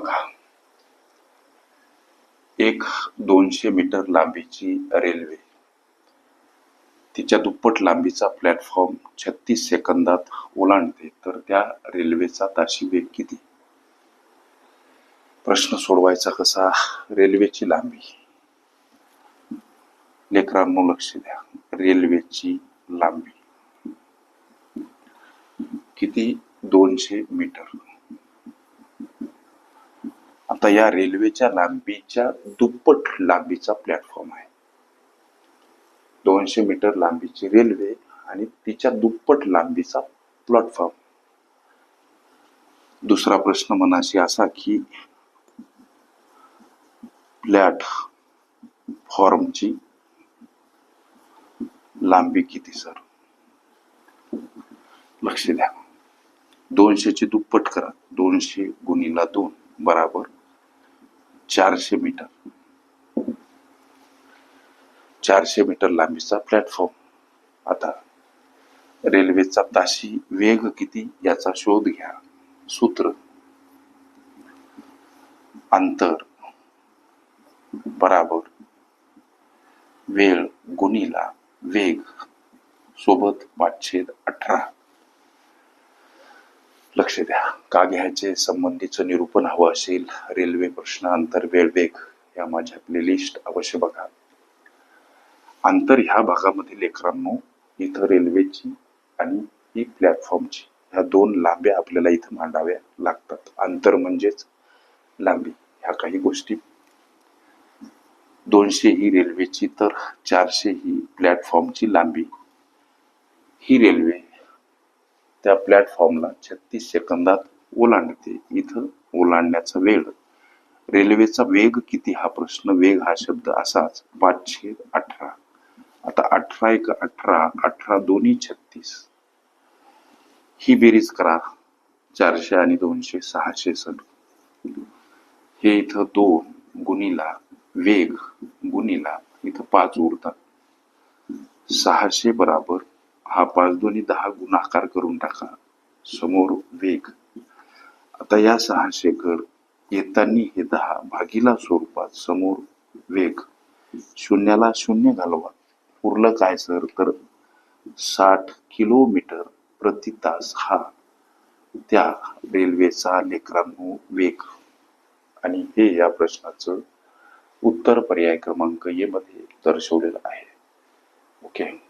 बघा. एक दोनशे मीटर लांबीची रेल्वे. तिच्या दुप्पट लांबीचा प्लॅटफॉर्म छत्तीस सेकंदात ओलांडते. तर त्या रेल्वेचा ताशी वेग किती? प्रश्न सोडवायचा कसा? रेल्वेची लांबी. लेकरांनो लक्ष द्या. रेल्वेची लांबी. किती? दोनशे मीटर. आता या रेल्वेच्या लांबीच्या दुप्पट लांबीचा प्लॅटफॉर्म आहे. दोनशे मीटर लांबीची रेल्वे आणि तिच्या दुप्पट लांबीचा प्लॅटफॉर्म दुसरा प्रश्न मनाशी असा की प्लॅटफॉर्मची लांबी किती सर लक्ष द्या. दोनशेची दुप्पट करा. दोनशे गुणीला दोन बराबर चारशे मीटर. चारशे मीटर लांबीचा प्लॅटफॉर्म आता रेल्वेचा ताशी वेग किती याचा शोध घ्या. सूत्र. अंतर. बराबर. वेळ गुणीला वेग सोबत पाचशे अठरा. लक्ष द्या. का घ्यायचे संबंधीचं निरूपण हवं असेल रेल्वे प्रश्न अंतर वेळ वेग या माझ्या प्लेलिस्ट अवश्य बघा. अंतर ह्या भागामध्ये लेकरांनो इथं रेल्वेची आणि ही प्लॅटफॉर्मची ह्या दोन लांब्या आपल्याला इथं मांडाव्या लागतात. अंतर म्हणजेच लांबी ह्या काही गोष्टी. दोनशे ही रेल्वेची तर चारशे ही प्लॅटफॉर्मची लांबी. ही रेल्वे त्या प्लॅटफॉर्मला छत्तीस सेकंदात ओलांडते. इथं ओलांडण्याचा वेळ रेल्वेचा वेग किती हा प्रश्न? वेग हा शब्द असाच. पाचशे अठरा. आता अठरा एक अठरा अठरा दोन्ही छत्तीस. ही बेरीज करा. चारशे आणि दोनशे सहाशे सण. हे इथं दोन गुणीला वेग गुणीला इथं पाच उरतात. सहाशे बराबर हा पाच दोन्ही दहा गुणाकार करून टाका. समोर वेग. आता या सहाशे कड येतानी हे दहा भागीला स्वरूपात समोर वेग. शून्याला शून्य घालवा. उरलं काय सर? तर साठ किलोमीटर प्रति तास हा. त्या रेल्वेचा लेकरांनो वेग. आणि हे या प्रश्नाचं उत्तर पर्याय क्रमांक येमध्ये मध्ये दर्शवलेलं आहे. ओके.